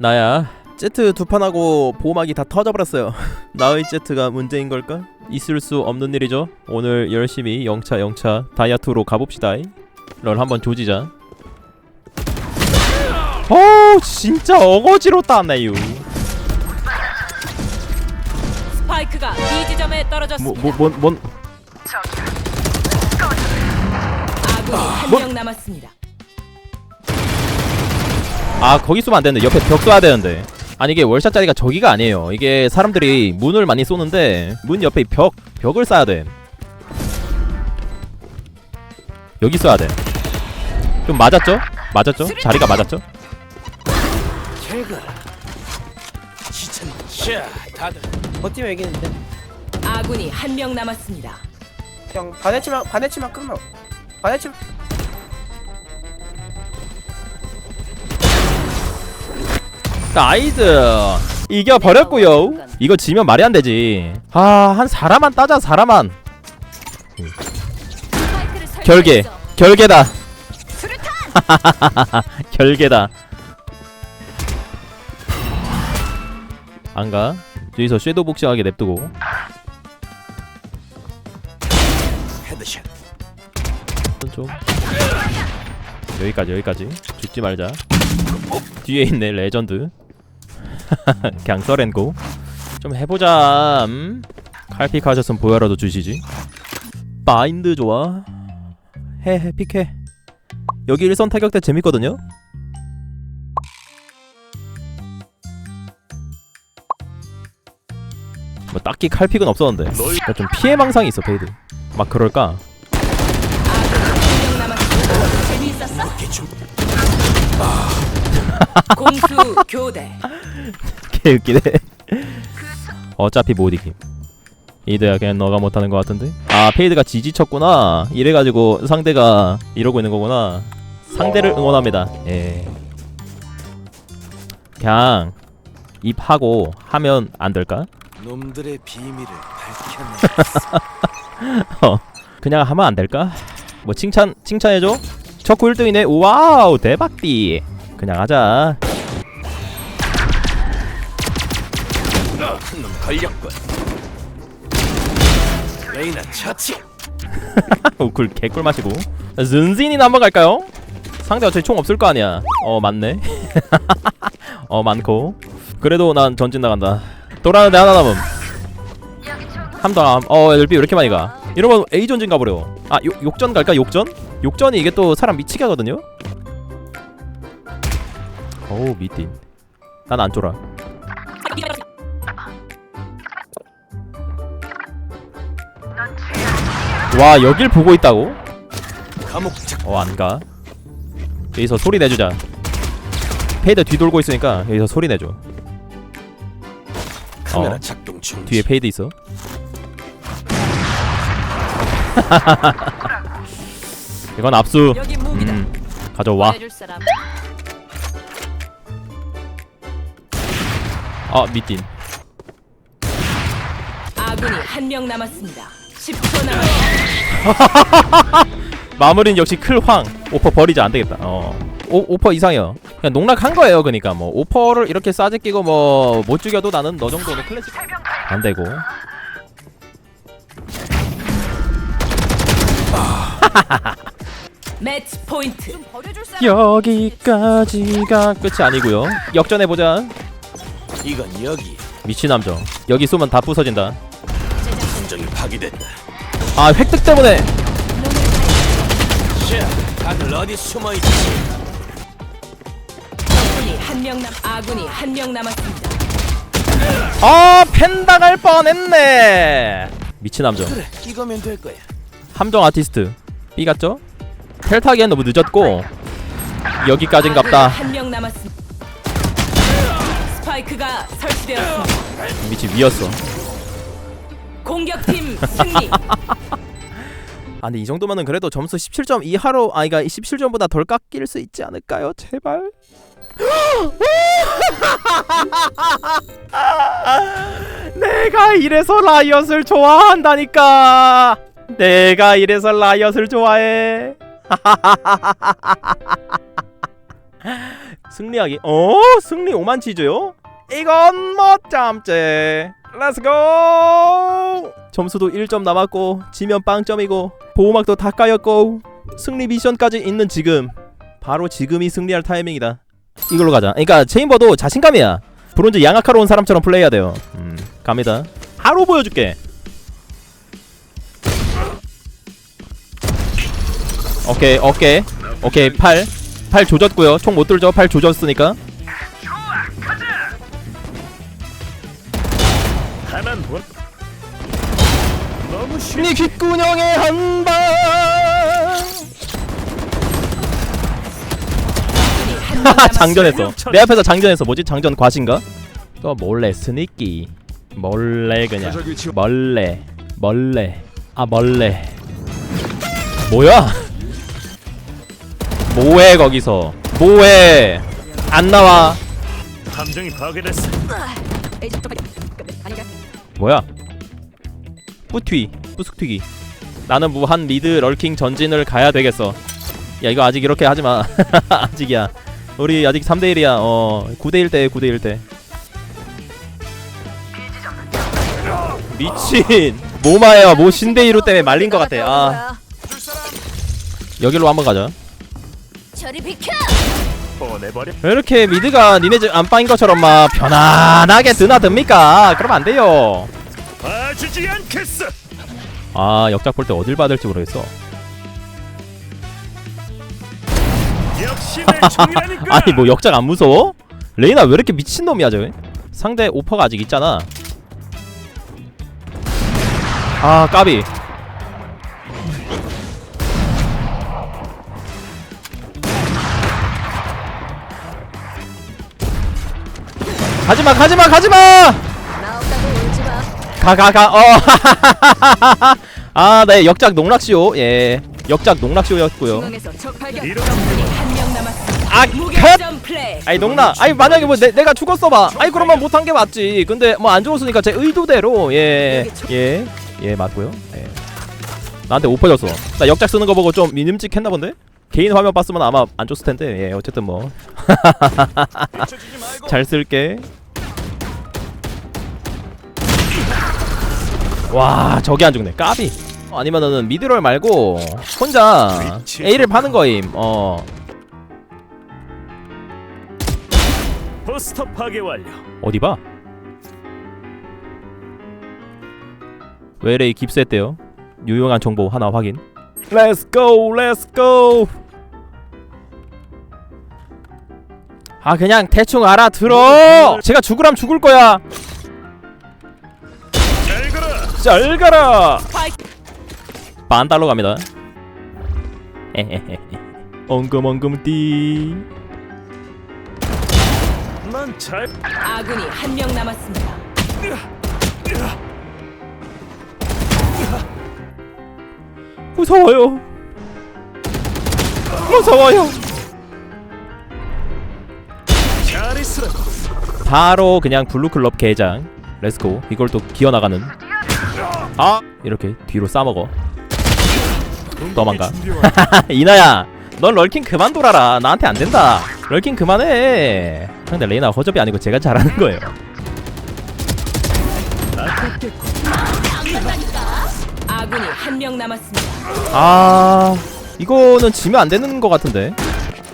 나야. 제트 두 판하고 보호막이 다 터져버렸어요. 나의 제트가 문제인 걸까? 있을 수 없는 일이죠. 오늘 열심히 영차 영차 다이아트로 가봅시다. 널 한번 조지자. 어 진짜 어거지로 따네요 스파이크가 B 지점에 떨어졌습니다. 뭐뭐뭔뭔? 아군이 한명 남았습니다. 아 거기 쏘면 안 되는데 옆에 벽 쏘야 되는데 아니 이게 월샷짜리가 저기가 아니에요 이게 사람들이 문을 많이 쏘는데 문 옆에 벽 벽을 쏴야 돼 여기 쏴야 돼좀 맞았죠? 맞았죠? 자리가 맞았죠? 버티면 이기는데 아군이 한 명 남았습니다. 그냥 반해치만 반해치만 끄면 반해치만 나이스. 이겨 버렸고요. 이거 지면 말이 안 되지. 아한 사람만 따자 사람만. 결계 결계다. 결계다. 안가. 여기서 섀도우 복싱하게 냅두고. 좀. 여기까지 여기까지. 죽지 말자. 뒤에 있네 레전드 그냥 써렌고 좀 해보자 음? 칼픽 하셨으면 보여라도 주시지. 마인드 좋아. 해해 픽해. 여기 일선 타격 때 재밌거든요? 뭐 딱히 칼픽은 없었는데. 그러니까 좀 피해 망상이 있어 베이드. 막 그럴까? 대충 공수 교대. 개 웃기네 어차피 못 이김. 이드야 그냥 너가 못하는 것 같은데? 아 페이드가 지지 쳤구나. 이래가지고 상대가 이러고 있는 거구나. 상대를 응원합니다. 예. 그냥 입하고 하면 안 될까? 놈들의 비밀을 밝혀내. 그냥 하면 안 될까? 뭐 칭찬 칭찬해줘? 척구 1등이네. 와우 대박띠. 그냥 하자 놈 걸렸군. 레이나 처치! 우쿨 개꿀 마시고. 즌진이나 한번 갈까요? 상대 어차피 총 없을 거 아니야. 어 맞네. 어 많고. 그래도 난 전진 나간다. 돌아는데 하나 남음. 함당 어 B 왜 이렇게 많이 가? 이러면 A 전진 가버려. 아 욕, 욕전 갈까 욕전? 욕전이 이게 또 사람 미치게 하거든요? 어우 미띠 난안 쫄아 와 여길 보고 있다고? 어 안가 여기서 소리 내주자 페이드 뒤돌고 있으니까 여기서 소리 내줘 카메라 어. 작동 중 뒤에 페이드 있어 이건 압수. 음 가져와. 아 미딘 아군이 한 명 남았습니다. 10초 남았습니다. 마무리는 역시 클황. 오퍼 버리자 안되겠다. 어. 오, 오퍼 이상이요. 그냥 농락한 거예요 그니까 뭐. 오퍼를 이렇게 싸지 끼고 뭐 못 죽여도 나는 너 정도는 클래식 안되고. 매치 포인트. 여기까지가 끝이 아니고요. 역전해보자. 이건 여기. 미친 함정. 여기 쏘면 다 부서진다. 함정이 파괴된다 아 획득 때문에 샤 다들 어디 숨어 있지 아군이 한 명 남. 아군이 한 명 남았습니다. 아 펜당할 뻔했네 미친 함정 그래 이거면 될 거야 함정 아티스트 B 같죠? 텔 타기엔 너무 늦었고 여기까진갑다 한 명 남았습니다. 스파이크가 설치되었습니다. 미친 위였어 공격팀 승리. 아 근데 이 정도면은 그래도 점수 17점 이하로 아 이가 17점보다 덜 깎일 수 있지 않을까요? 제발 내가 이래서 라이엇을 좋아한다니까 내가 이래서 라이엇을 좋아해 승리하기 어 승리 5만 치즈요? 이건 못 참지 렛츠고 점수도 1점 남았고 지면 빵점이고 보호막도 다 까였고 승리 미션까지 있는 지금. 바로 지금이 승리할 타이밍이다. 이걸로 가자. 그러니까 체인버도 자신감이야. 브론즈 양악하러 온 사람처럼 플레이해야 돼요. 음 갑니다. 바로 보여줄게. 오케이 오케이. 오케이 팔. 팔 조졌고요. 총 못 들죠? 팔 조졌으니까 하나는 뭐? 너무 쉬. 네 귓구녕에 한방. 장전했어 내 앞에서 장전했어 뭐지? 장전 과신가? 또 몰래 스니키. 몰래 그냥. 멀래. 멀래. 아 멀래. 뭐야? 뭐해 거기서? 뭐해? 안 나와. 감정이 파괴됐어. 뭐야? 뿌튀 뿌숙튀기. 나는 무한 미드 럴킹 전진을 가야 되겠어. 야 이거 아직 이렇게 하지 마. 아직이야. 우리 아직 3대 1이야. 어 9대 1 대 9대 1 대. 미친. 모마야 모 신데이루 때문에 말린 것 같아. 아. 여기로 한번 가자. 저리 비켜! 보내버려. 왜 이렇게 미드가 니네 집 안방인 것처럼 막 편안하게 드나듭니까 그러면 안 돼요 봐주지 않겠어. 아 역작 볼 때 어딜 받을지 모르겠어 역시 내 총이라니까. 아니 뭐 역작 안 무서워? 레이나 왜 이렇게 미친 놈이야 저 상대 오퍼가 아직 있잖아 아 까비 가지마 가지마 가지마 나 없다고 울지 마. 가가가 어 아, 네 역작 농락쇼 예 역작 농락쇼였고요 중앙에서 적 발견. 이런- 적군이 한명 남았습니다. 아 컷! 무결점 플레이. 아니 농락 아니 만약에 뭐 내, 내가 죽었어 봐 아니 그러면 못한 게 맞지 근데 뭐 안 죽었으니까 제 의도대로 예 예예 예, 맞고요 예 나한테 오퍼졌어 나 역작 쓰는 거 보고 좀 미님찍했나 본데 개인 화면 봤으면 아마 안 줬을 텐데 예 어쨌든 뭐 잘 쓸게 와 저게 안 죽네 까비 아니면은 미드롤 말고 혼자 A를 파는 거임 어 포스터 파괴 완료. 어디 봐? 웨레이 깁스했대요. 유용한 정보 하나 확인. Let's go, let's go. 아 그냥 대충 알아들어. 제가 죽으람 죽을 거야. 잘 가라. 스파이크 반달로 갑니다. 에헤헤. 엉금엉금 띠. 난 잘. 아군이 한 명 남았습니다. 무서워요. 무서워요. 바로 그냥 블루클럽 개장 렛츠고 이걸 또 기어 나가는 아 이렇게 뒤로 싸먹어 도망가. 이나야 넌 럴킹 그만 돌아라 나한테 안 된다 럴킹 그만해 상대 레이나 허접이 아니고 제가 잘하는 거예요 아군이 한 명 남았습니다. 아 이거는 지면 안 되는 거 같은데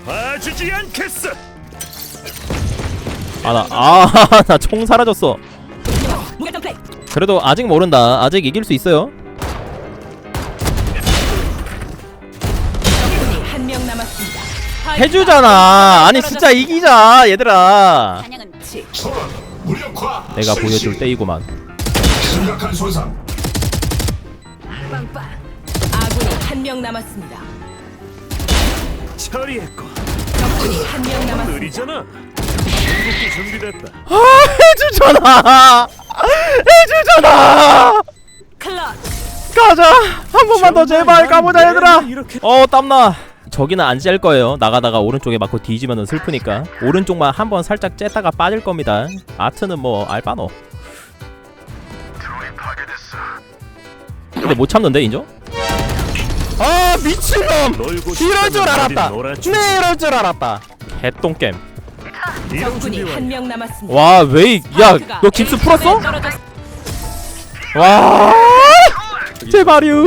봐주지 않겠어. 아나아나 총 사라졌어. 그래도 아직 모른다 아직 이길 수 있어요 적군이 한 명 남았습니다. 스파이크가 해주잖아 아니 진짜. 이기자 얘들아 사냥은. 내가 보여줄 때이구만 빵빵. 아군이 한 명 남았습니다. 처리했고. 적군이 한 명 남았습니다. 느리잖아. 궁극기 준비됐다. 해주잖아. 해주잖아. 클러치. 가자. 한 번만 더 제발 가보자 얘들아. 이렇게 어 땀나. 저기는 안 짤 거예요. 나가다가 오른쪽에 맞고 뒤지면은 슬프니까. 오른쪽만 한 번 살짝 쬐다가 빠질 겁니다. 아트는 뭐 알바노. 근데 못 참는데 인정? 아 미친놈! 이럴 줄 알았다. 네 이럴 줄 알았다. 개똥겜 적군이 한. 명 남았습니다. 와 웨이 스파이크가 야너 깁스 A 풀었어? 지점에 떨어졌- 와 제발요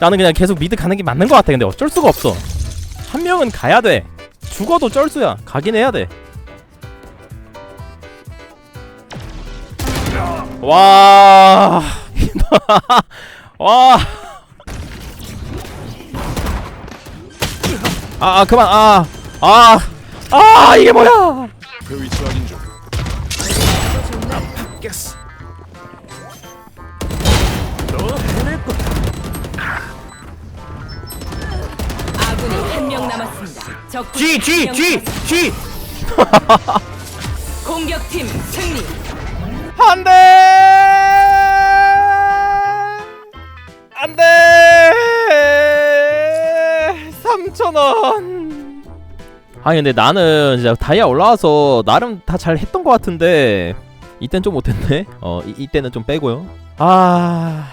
나는 그냥 계속 미드 가는 게 맞는 것 같아 근데 어쩔 수가 없어 한 명은 가야 돼 죽어도 쩔수야 가긴 해야 돼 와. 와. 아, 아 그만. 아. 아. 아, 이게 뭐야? 그 위치 확인 중. 깼어. 너 해낼 거야. 아군이 한 명 남았습니다. 적군이 G G 한명 G 남았습니다. G 공격팀 승리. 안 돼! 아니 근데 나는 진짜 다이아 올라와서 나름 다 잘 했던 것 같은데 이땐 좀 못했네. 어 이, 이때는 좀 빼고요. 아